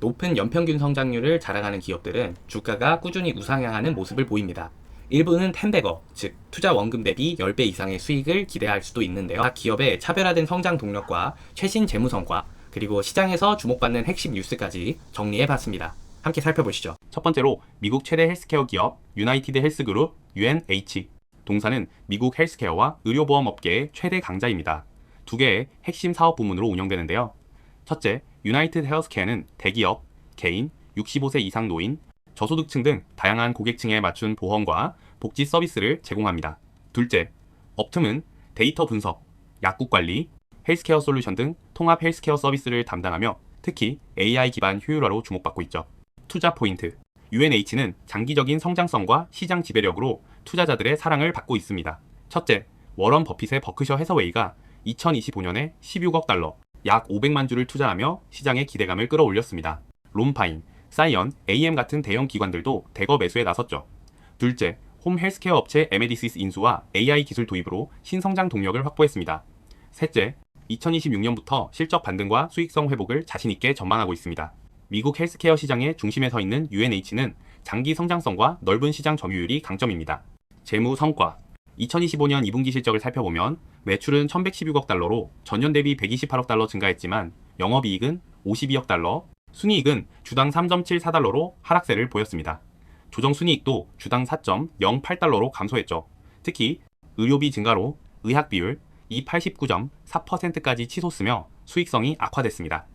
높은 연평균 성장률을 자랑하는 기업들은 주가가 꾸준히 우상향하는 모습을 보입니다. 일부는 텐베거, 즉 투자 원금 대비 10배 이상의 수익을 기대할 수도 있는데요. 각 기업의 차별화된 성장 동력과 최신 재무 성과, 그리고 시장에서 주목받는 핵심 뉴스까지 정리해 봤습니다. 함께 살펴보시죠. 첫 번째로 미국 최대 헬스케어 기업 유나이티드 헬스그룹 UNH. 동사는 미국 헬스케어와 의료보험 업계의 최대 강자입니다. 두 개의 핵심 사업 부문으로 운영되는데요. 첫째, 유나이티드 헬스케어는 대기업, 개인, 65세 이상 노인, 저소득층 등 다양한 고객층에 맞춘 보험과 복지 서비스를 제공합니다. 둘째, 업tum은 데이터 분석, 약국 관리, 헬스케어 솔루션 등 통합 헬스케어 서비스를 담당하며 특히 AI 기반 효율화로 주목받고 있죠. 투자 포인트. UNH는 장기적인 성장성과 시장 지배력으로 투자자들의 사랑을 받고 있습니다. 첫째, 워런 버핏의 버크셔 해서웨이가 2025년에 16억 달러, 약 500만 주를 투자하며 시장의 기대감을 끌어올렸습니다. 롬파인, 사이언, AM 같은 대형 기관들도 대거 매수에 나섰죠. 둘째, 홈 헬스케어 업체 에메디시스 인수와 AI 기술 도입으로 신성장 동력을 확보했습니다. 셋째, 2026년부터 실적 반등과 수익성 회복을 자신있게 전망하고 있습니다. 미국 헬스케어 시장의 중심에 서 있는 UNH는 장기 성장성과 넓은 시장 점유율이 강점입니다. 재무 성과 2025년 2분기 실적을 살펴보면 매출은 1116억 달러로 전년 대비 128억 달러 증가했지만 영업이익은 52억 달러, 순이익은 주당 3.74달러로 하락세를 보였습니다. 조정 순이익도 주당 4.08달러로 감소했죠. 특히 의료비 증가로 의학 비율 이 89.4%까지 치솟으며 수익성이 악화됐습니다.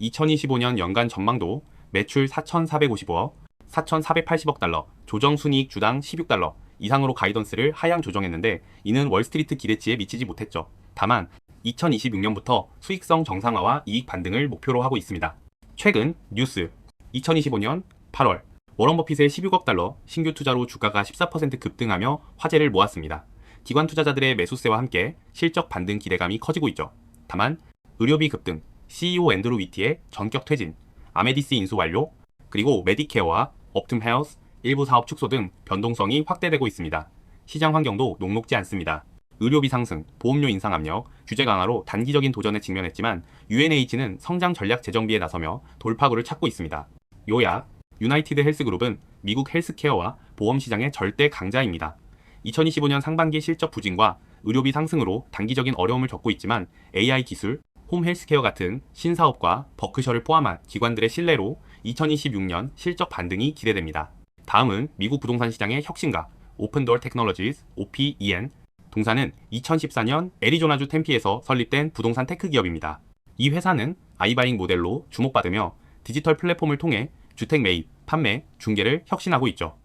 2025년 연간 전망도 매출 4,455억, 4,480억 달러, 조정 순이익 주당 16달러 이상으로 가이던스를 하향 조정했는데 이는 월스트리트 기대치에 미치지 못했죠. 다만 2026년부터 수익성 정상화와 이익 반등을 목표로 하고 있습니다. 최근 뉴스 2025년 8월 워런 버핏의 16억 달러 신규 투자로 주가가 14% 급등하며 화제를 모았습니다. 기관 투자자들의 매수세와 함께 실적 반등 기대감이 커지고 있죠. 다만 의료비 급등, CEO 앤드루 위티의 전격 퇴진, 아메디스 인수 완료, 그리고 메디케어와 업툼 헬스, 일부 사업 축소 등 변동성이 확대되고 있습니다. 시장 환경도 녹록지 않습니다. 의료비 상승, 보험료 인상 압력, 규제 강화로 단기적인 도전에 직면했지만 UNH는 성장 전략 재정비에 나서며 돌파구를 찾고 있습니다. 요약, 유나이티드 헬스그룹은 미국 헬스케어와 보험 시장의 절대 강자입니다. 2025년 상반기 실적 부진과 의료비 상승으로 단기적인 어려움을 겪고 있지만 AI 기술, 홈 헬스케어 같은 신사업과 버크셔를 포함한 기관들의 신뢰로 2026년 실적 반등이 기대됩니다. 다음은 미국 부동산 시장의 혁신가 오픈도어 테크놀로지스 OPEN 동사는 2014년 애리조나주 템피에서 설립된 부동산 테크 기업입니다. 이 회사는 아이바잉 모델로 주목받으며 디지털 플랫폼을 통해 주택 매입, 판매, 중개를 혁신하고 있죠.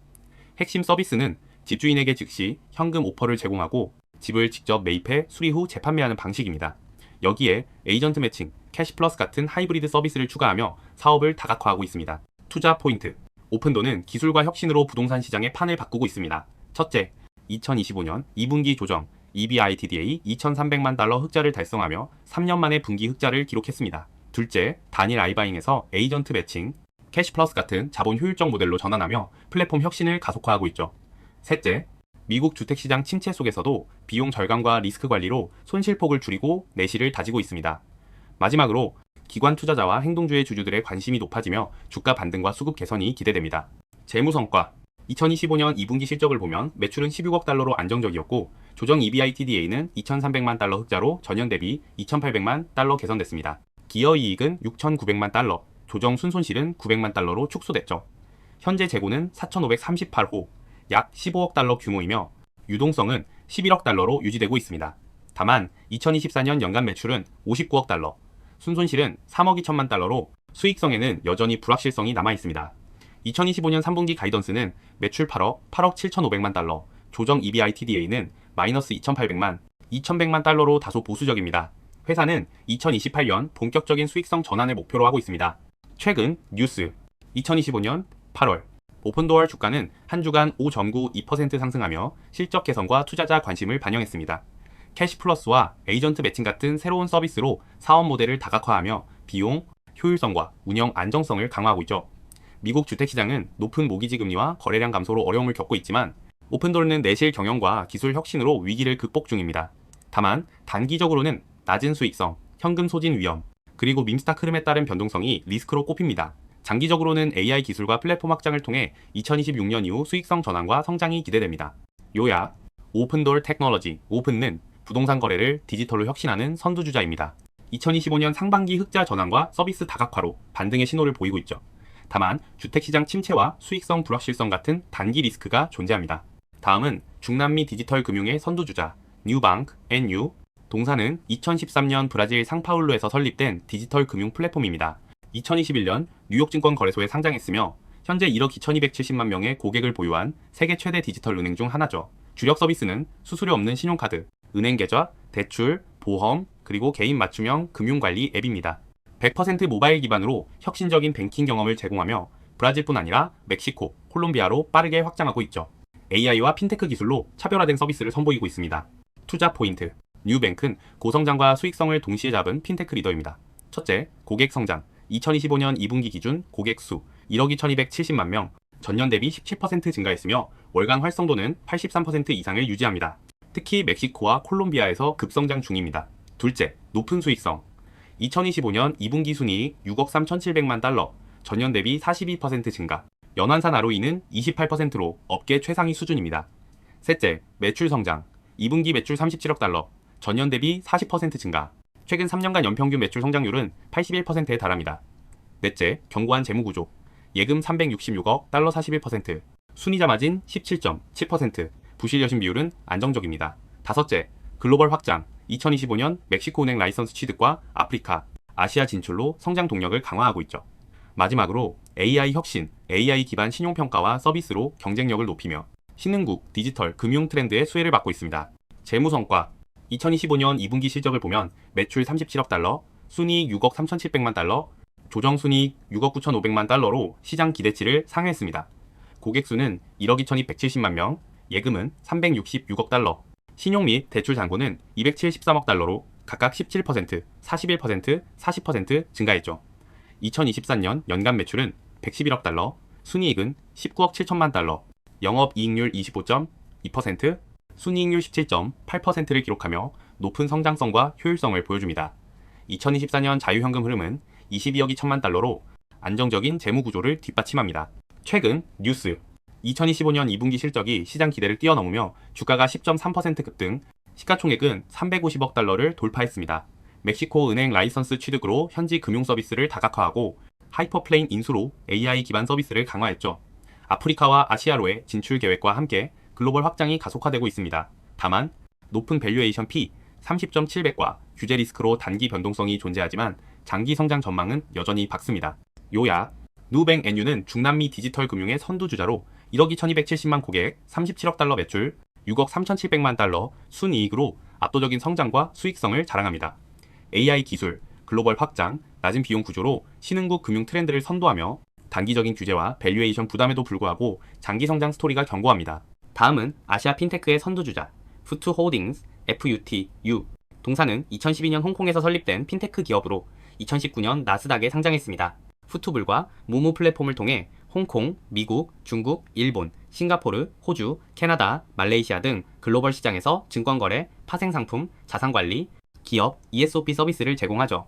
핵심 서비스는 집주인에게 즉시 현금 오퍼를 제공하고 집을 직접 매입해 수리 후 재판매하는 방식입니다. 여기에 에이전트 매칭, 캐시 플러스 같은 하이브리드 서비스를 추가하며 사업을 다각화하고 있습니다. 투자 포인트. 오픈도는 기술과 혁신으로 부동산 시장의 판을 바꾸고 있습니다. 첫째, 2025년 2분기 조정 EBITDA 2,300만 달러 흑자를 달성하며 3년 만에 분기 흑자를 기록했습니다. 둘째, 단일 아이바잉에서 에이전트 매칭, 캐시 플러스 같은 자본 효율적 모델로 전환하며 플랫폼 혁신을 가속화하고 있죠. 셋째, 미국 주택시장 침체 속에서도 비용 절감과 리스크 관리로 손실폭을 줄이고 내실을 다지고 있습니다. 마지막으로 기관 투자자와 행동주의 주주들의 관심이 높아지며 주가 반등과 수급 개선이 기대됩니다. 재무 성과 2025년 2분기 실적을 보면 매출은 16억 달러로 안정적이었고 조정 EBITDA는 2,300만 달러 흑자로 전년 대비 2,800만 달러 개선됐습니다. 기여 이익은 6,900만 달러, 조정 순손실은 900만 달러로 축소됐죠. 현재 재고는 4,538호, 약 15억 달러 규모이며 유동성은 11억 달러로 유지되고 있습니다. 다만 2024년 연간 매출은 59억 달러, 순손실은 3억 2천만 달러로 수익성에는 여전히 불확실성이 남아 있습니다. 2025년 3분기 가이던스는 매출 8억, 8억 7,500만 달러, 조정 EBITDA는 마이너스 2,800만, 2,100만 달러로 다소 보수적입니다. 회사는 2028년 본격적인 수익성 전환을 목표로 하고 있습니다. 최근 뉴스 2025년 8월 오픈도어 주가는 한 주간 5.92% 상승하며 실적 개선과 투자자 관심을 반영했습니다. 캐시 플러스와 에이전트 매칭 같은 새로운 서비스로 사업 모델을 다각화하며 비용, 효율성과 운영 안정성을 강화하고 있죠. 미국 주택시장은 높은 모기지 금리와 거래량 감소로 어려움을 겪고 있지만 오픈도어는 내실 경영과 기술 혁신으로 위기를 극복 중입니다. 다만 단기적으로는 낮은 수익성, 현금 소진 위험, 그리고 밈스탁 흐름에 따른 변동성이 리스크로 꼽힙니다. 장기적으로는 AI 기술과 플랫폼 확장을 통해 2026년 이후 수익성 전환과 성장이 기대됩니다. 요약 오픈돌 테크놀로지 오픈은 부동산 거래를 디지털로 혁신하는 선두주자입니다. 2025년 상반기 흑자 전환과 서비스 다각화로 반등의 신호를 보이고 있죠. 다만 주택시장 침체와 수익성 불확실성 같은 단기 리스크가 존재합니다. 다음은 중남미 디지털 금융의 선두주자 뉴방크 NU 동사는 2013년 브라질 상파울루에서 설립된 디지털 금융 플랫폼입니다. 2021년 뉴욕증권 거래소에 상장했으며 현재 1억 2,270만 명의 고객을 보유한 세계 최대 디지털 은행 중 하나죠. 주력 서비스는 수수료 없는 신용카드, 은행 계좌, 대출, 보험, 그리고 개인 맞춤형 금융관리 앱입니다. 100% 모바일 기반으로 혁신적인 뱅킹 경험을 제공하며 브라질뿐 아니라 멕시코, 콜롬비아로 빠르게 확장하고 있죠. AI와 핀테크 기술로 차별화된 서비스를 선보이고 있습니다. 투자 포인트. 뉴뱅크는 고성장과 수익성을 동시에 잡은 핀테크 리더입니다. 첫째, 고객 성장. 2025년 2분기 기준 고객 수 1억 2,270만 명, 전년 대비 17% 증가했으며 월간 활성도는 83% 이상을 유지합니다. 특히 멕시코와 콜롬비아에서 급성장 중입니다. 둘째, 높은 수익성. 2025년 2분기 순이익 6억 3,700만 달러, 전년 대비 42% 증가, 연환산 ROE는 28%로 업계 최상위 수준입니다. 셋째, 매출 성장. 2분기 매출 37억 달러, 전년 대비 40% 증가. 최근 3년간 연평균 매출 성장률은 81%에 달합니다. 넷째, 견고한 재무 구조. 예금 366억, 달러 41%, 순이자 마진 17.7%, 부실 여신 비율은 안정적입니다. 다섯째, 글로벌 확장. 2025년 멕시코 은행 라이선스 취득과 아프리카, 아시아 진출로 성장 동력을 강화하고 있죠. 마지막으로 AI 혁신, AI 기반 신용평가와 서비스로 경쟁력을 높이며 신흥국, 디지털, 금융 트렌드의 수혜를 받고 있습니다. 재무 성과 2025년 2분기 실적을 보면 매출 37억 달러, 순이익 6억 3,700만 달러, 조정 순이익 6억 9,500만 달러로 시장 기대치를 상회했습니다. 고객 수는 1억 2,270만 명, 예금은 366억 달러, 신용 및 대출 잔고는 273억 달러로 각각 17%, 41%, 40% 증가했죠. 2023년 연간 매출은 111억 달러, 순이익은 19억 7천만 달러, 영업 이익률 25.2%, 순이익률 17.8%를 기록하며 높은 성장성과 효율성을 보여줍니다. 2024년 자유현금 흐름은 22억 2천만 달러로 안정적인 재무 구조를 뒷받침합니다. 최근 뉴스 2025년 2분기 실적이 시장 기대를 뛰어넘으며 주가가 10.3% 급 등, 시가총액은 350억 달러를 돌파했습니다. 멕시코 은행 라이선스 취득으로 현지 금융 서비스를 다각화하고 하이퍼플레인 인수로 AI 기반 서비스를 강화했죠. 아프리카와 아시아로의 진출 계획과 함께 글로벌 확장이 가속화되고 있습니다. 다만 높은 밸류에이션 P 30.7배과 규제 리스크로 단기 변동성이 존재하지만 장기 성장 전망은 여전히 밝습니다. 요약 누뱅 NU는 중남미 디지털 금융의 선두주자로 1억 2,270만 고객, 37억 달러 매출, 6억 3,700만 달러 순이익으로 압도적인 성장과 수익성을 자랑합니다. AI 기술, 글로벌 확장, 낮은 비용 구조로 신흥국 금융 트렌드를 선도하며 단기적인 규제와 밸류에이션 부담에도 불구하고 장기 성장 스토리가 견고합니다. 다음은 아시아 핀테크의 선두주자 푸투 홀딩스 FUT U 동사는 2012년 홍콩에서 설립된 핀테크 기업으로 2019년 나스닥에 상장했습니다. 푸투블과 무무 플랫폼을 통해 홍콩, 미국, 중국, 일본, 싱가포르, 호주, 캐나다, 말레이시아 등 글로벌 시장에서 증권거래, 파생상품, 자산관리, 기업, ESOP 서비스를 제공하죠.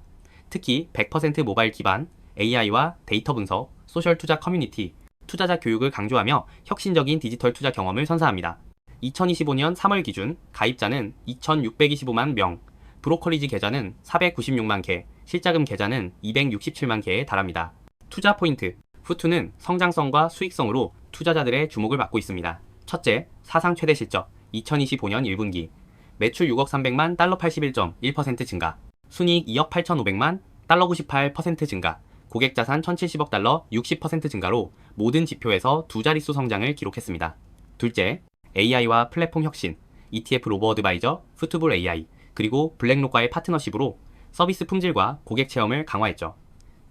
특히 100% 모바일 기반, AI와 데이터 분석, 소셜 투자 커뮤니티, 투자자 교육을 강조하며 혁신적인 디지털 투자 경험을 선사합니다. 2025년 3월 기준 가입자는 2,625만 명, 브로커리지 계좌는 496만 개, 실자금 계좌는 267만 개에 달합니다. 투자 포인트 푸투는 성장성과 수익성으로 투자자들의 주목을 받고 있습니다. 첫째, 사상 최대 실적 2025년 1분기 매출 6억 300만 달러 81.1% 증가 순이익 2억 8,500만 달러 98% 증가 고객 자산 1,070억 달러 60% 증가로 모든 지표에서 두 자릿수 성장을 기록했습니다. 둘째, AI와 플랫폼 혁신 ETF 로보 어드바이저 푸트볼 AI 그리고 블랙록과의 파트너십으로 서비스 품질과 고객 체험을 강화했죠.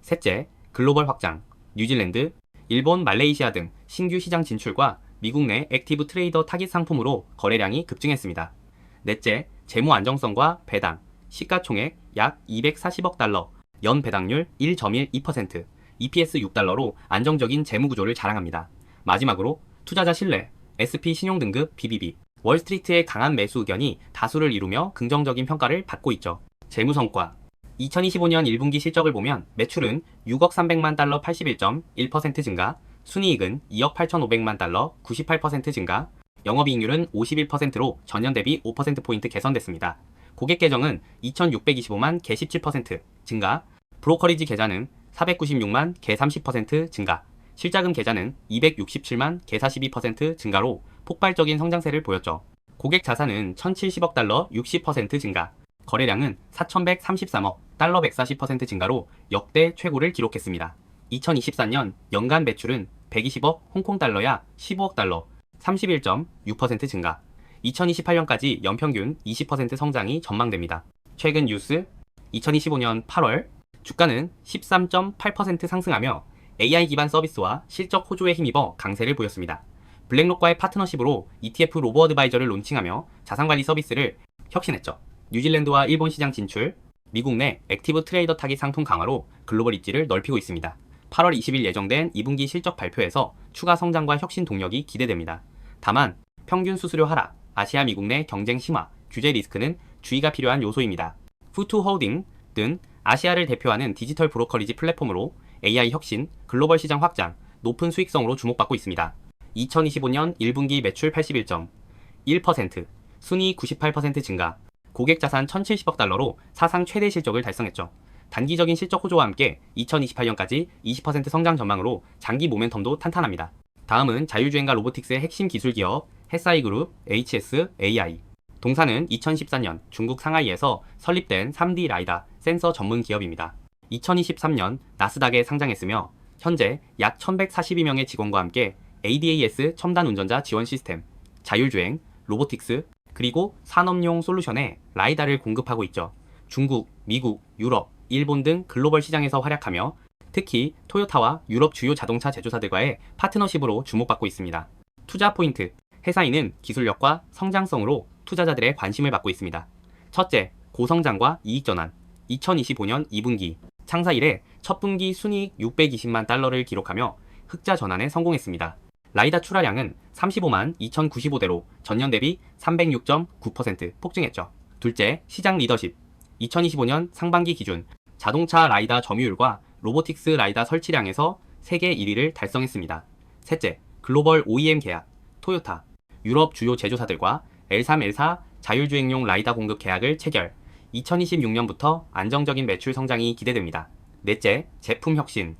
셋째, 글로벌 확장 뉴질랜드, 일본, 말레이시아 등 신규 시장 진출과 미국 내 액티브 트레이더 타깃 상품으로 거래량이 급증했습니다. 넷째, 재무 안정성과 배당, 시가총액 약 240억 달러, 연 배당률 1.12%, EPS 6달러로 안정적인 재무 구조를 자랑합니다. 마지막으로 투자자 신뢰, SP 신용 등급 BBB, 월스트리트의 강한 매수 의견이 다수를 이루며 긍정적인 평가를 받고 있죠. 재무 성과 2025년 1분기 실적을 보면 매출은 6억 300만 달러 81.1% 증가, 순이익은 2억 8,500만 달러 98% 증가, 영업이익률은 51%로 전년 대비 5%포인트 개선됐습니다. 고객 계정은 2,625만 개 17% 증가, 브로커리지 계좌는 496만 개 30% 증가, 실자금 계좌는 267만 개 42% 증가로 폭발적인 성장세를 보였죠. 고객 자산은 1,070억 달러 60% 증가, 거래량은 4,133억 달러 140% 증가로 역대 최고를 기록했습니다. 2024년 연간 매출은 120억 홍콩 달러야 15억 달러 31.6% 증가. 2028년까지 연평균 20% 성장이 전망됩니다. 최근 뉴스 2025년 8월 주가는 13.8% 상승하며 AI 기반 서비스와 실적 호조에 힘입어 강세를 보였습니다. 블랙록과의 파트너십으로 ETF 로보 어드바이저를 론칭하며 자산관리 서비스를 혁신했죠. 뉴질랜드와 일본 시장 진출, 미국 내 액티브 트레이더 타깃 상품 강화로 글로벌 입지를 넓히고 있습니다. 8월 20일 예정된 2분기 실적 발표에서 추가 성장과 혁신 동력이 기대됩니다. 다만 평균 수수료 하락, 아시아 미국 내 경쟁 심화, 규제 리스크는 주의가 필요한 요소입니다. 푸투 홀딩 등 아시아를 대표하는 디지털 브로커리지 플랫폼으로 AI 혁신, 글로벌 시장 확장, 높은 수익성으로 주목받고 있습니다. 2025년 1분기 매출 81.1%, 순이익 98% 증가, 고객 자산 1,070억 달러로 사상 최대 실적을 달성했죠. 단기적인 실적 호조와 함께 2028년까지 20% 성장 전망으로 장기 모멘텀도 탄탄합니다. 다음은 자율주행과 로보틱스의 핵심 기술 기업 햇사이 그룹 HS AI. 동사는 2014년 중국 상하이에서 설립된 3D 라이다 센서 전문 기업입니다. 2023년 나스닥에 상장했으며 현재 약 1142명의 직원과 함께 ADAS 첨단 운전자 지원 시스템, 자율주행, 로보틱스, 그리고 산업용 솔루션에 라이다를 공급하고 있죠. 중국, 미국, 유럽, 일본 등 글로벌 시장에서 활약하며 특히 토요타와 유럽 주요 자동차 제조사들과의 파트너십으로 주목받고 있습니다. 투자 포인트, 회사인은 기술력과 성장성으로 투자자들의 관심을 받고 있습니다. 첫째, 고성장과 이익 전환. 2025년 2분기 창사 이래 첫 분기 순이익 620만 달러를 기록하며 흑자 전환에 성공했습니다. 라이다 출하량은 35만 2,095대로 전년 대비 306.9% 폭증했죠. 둘째, 시장 리더십. 2025년 상반기 기준 자동차 라이다 점유율과 로보틱스 라이다 설치량에서 세계 1위를 달성했습니다. 셋째, 글로벌 OEM 계약. 토요타, 유럽 주요 제조사들과 L3, L4 자율주행용 라이다 공급 계약을 체결. 2026년부터 안정적인 매출 성장이 기대됩니다. 넷째, 제품 혁신.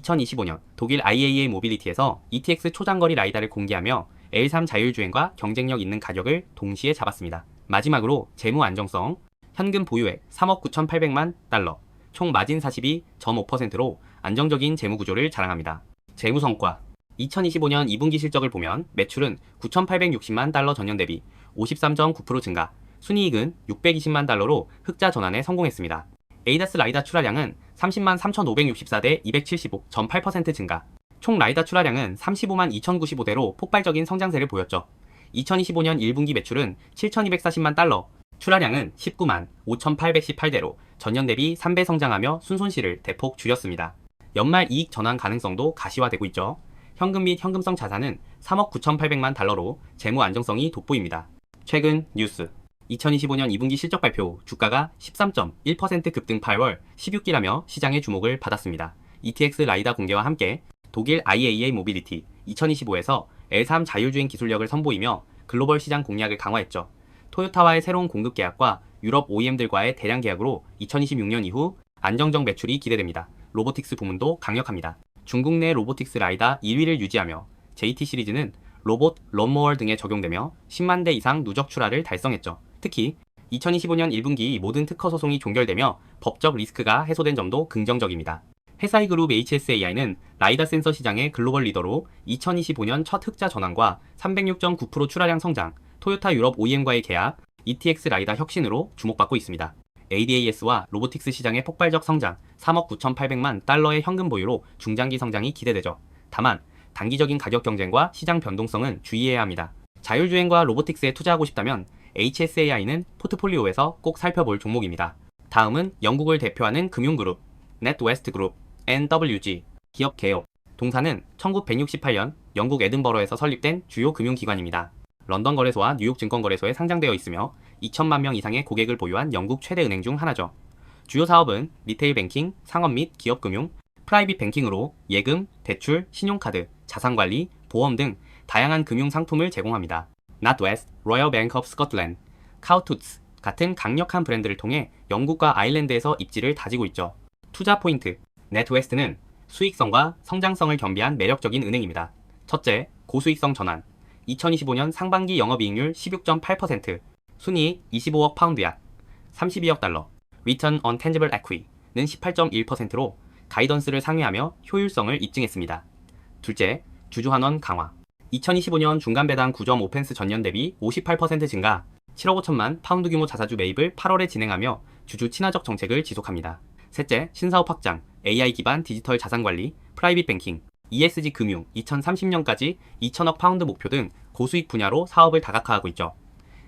2025년 독일 IAA 모빌리티에서 ETX 초장거리 라이다를 공개하며 L3 자율주행과 경쟁력 있는 가격을 동시에 잡았습니다. 마지막으로 재무 안정성, 현금 보유액 3억 9,800만 달러, 총 마진 42.5%로 안정적인 재무 구조를 자랑합니다. 재무 성과 2025년 2분기 실적을 보면 매출은 9,860만 달러 전년 대비 53.9% 증가, 순이익은 620만 달러로 흑자 전환에 성공했습니다. 에이다스 라이다 출하량은 30만 3,564대 275.8% 증가, 총 라이다 출하량은 35만 2,095대로 폭발적인 성장세를 보였죠. 2025년 1분기 매출은 7,240만 달러, 출하량은 19만 5,818대로 전년 대비 3배 성장하며 순손실을 대폭 줄였습니다. 연말 이익 전환 가능성도 가시화되고 있죠. 현금 및 현금성 자산은 3억 9,800만 달러로 재무 안정성이 돋보입니다. 최근 뉴스 2025년 2분기 실적 발표 주가가 13.1% 급등 8월 16기라며 시장의 주목을 받았습니다. ETX 라이다 공개와 함께 독일 IAA 모빌리티 2025에서 L3 자율주행 기술력을 선보이며 글로벌 시장 공략을 강화했죠. 토요타와의 새로운 공급 계약과 유럽 OEM들과의 대량 계약으로 2026년 이후 안정적 매출이 기대됩니다. 로보틱스 부문도 강력합니다. 중국 내 로보틱스 라이다 1위를 유지하며 JT 시리즈는 로봇, 런모얼 등에 적용되며 10만 대 이상 누적 출하를 달성했죠. 특히 2025년 1분기 모든 특허 소송이 종결되며 법적 리스크가 해소된 점도 긍정적입니다. 회사이 그룹 HSAI는 라이다 센서 시장의 글로벌 리더로 2025년 첫 흑자 전환과 306.9% 출하량 성장, 토요타 유럽 OEM과의 계약, ETX 라이다 혁신으로 주목받고 있습니다. ADAS와 로보틱스 시장의 폭발적 성장, 3억 9,800만 달러의 현금 보유로 중장기 성장이 기대되죠. 다만 단기적인 가격 경쟁과 시장 변동성은 주의해야 합니다. 자율주행과 로보틱스에 투자하고 싶다면 HSAI는 포트폴리오에서 꼭 살펴볼 종목입니다. 다음은 영국을 대표하는 금융그룹 넷웨스트 그룹 NWG 기업 개요 동사는 1968년 영국 에든버러에서 설립된 주요 금융기관입니다. 런던 거래소와 뉴욕 증권거래소에 상장되어 있으며 2천만 명 이상의 고객을 보유한 영국 최대 은행 중 하나죠. 주요 사업은 리테일 뱅킹, 상업 및 기업 금융, 프라이빗 뱅킹으로 예금, 대출, 신용카드, 자산관리, 보험 등 다양한 금융 상품을 제공합니다. NatWest, Royal Bank of Scotland, 카우투츠 같은 강력한 브랜드를 통해 영국과 아일랜드에서 입지를 다지고 있죠. 투자 포인트 네트웨스트는 수익성과 성장성을 겸비한 매력적인 은행입니다. 첫째, 고수익성 전환. 2025년 상반기 영업이익률 16.8%, 순이익 25억 파운드 약 32억 달러, Return on Tangible Equity는 18.1%로 가이던스를 상회하며 효율성을 입증했습니다. 둘째, 주주환원 강화. 2025년 중간 배당 9.5 펜스 전년 대비 58% 증가, 7억 5천만 파운드 규모 자사주 매입을 8월에 진행하며 주주 친화적 정책을 지속합니다. 셋째, 신사업 확장, AI 기반 디지털 자산 관리, 프라이빗 뱅킹, ESG 금융 2030년까지 2천억 파운드 목표 등 고수익 분야로 사업을 다각화하고 있죠.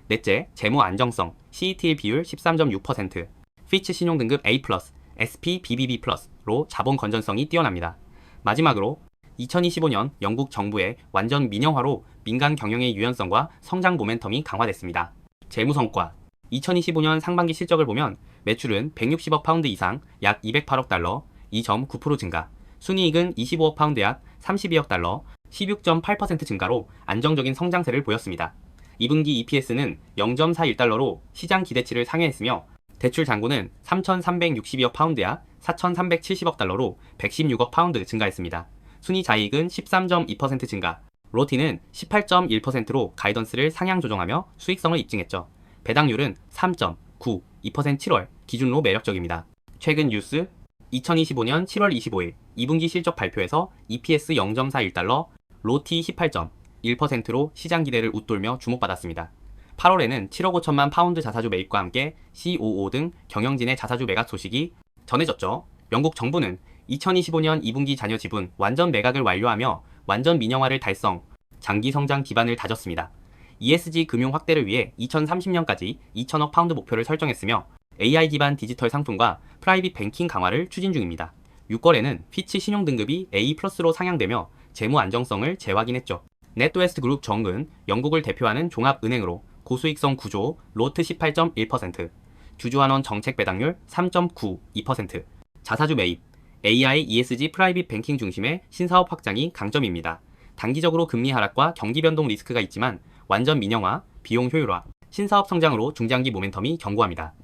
넷째, 재무 안정성, CETL 비율 13.6%, 피치 신용 등급 A+, SP BBB+로 자본 건전성이 뛰어납니다. 마지막으로 2025년 영국 정부의 완전 민영화로 민간 경영의 유연성과 성장 모멘텀이 강화됐습니다. 재무 성과 2025년 상반기 실적을 보면 매출은 160억 파운드 이상 약 208억 달러 2.9% 증가 순이익은 25억 파운드 약 32억 달러 16.8% 증가로 안정적인 성장세를 보였습니다. 2분기 EPS는 0.41달러로 시장 기대치를 상회했으며 대출 잔고는 3,362억 파운드 약 4,370억 달러로 116억 파운드 증가했습니다. 순이 자이익은 13.2% 증가, 로티는 18.1%로 가이던스를 상향 조정하며 수익성을 입증했죠. 배당률은 3.9, 2% 7월 기준으로 매력적입니다. 최근 뉴스 2025년 7월 25일 2분기 실적 발표에서 EPS 0.41달러, 로티 18.1%로 시장 기대를 웃돌며 주목받았습니다. 8월에는 7억 5천만 파운드 자사주 매입과 함께 COO 등 경영진의 자사주 매각 소식이 전해졌죠. 영국 정부는 2025년 2분기 잔여 지분 완전 매각을 완료하며 완전 민영화를 달성, 장기 성장 기반을 다졌습니다. ESG 금융 확대를 위해 2030년까지 2천억 파운드 목표를 설정했으며 AI 기반 디지털 상품과 프라이빗 뱅킹 강화를 추진 중입니다. 6월에는 피치 신용 등급이 A+로 상향되며 재무 안정성을 재확인했죠. 넷웨스트 그룹 정은 영국을 대표하는 종합은행으로 고수익성 구조 로트 18.1%, 주주환원 정책 배당률 3.92%, 자사주 매입, AI, ESG 프라이빗 뱅킹 중심의 신사업 확장이 강점입니다. 단기적으로 금리 하락과 경기 변동 리스크가 있지만 완전 민영화, 비용 효율화, 신사업 성장으로 중장기 모멘텀이 견고합니다.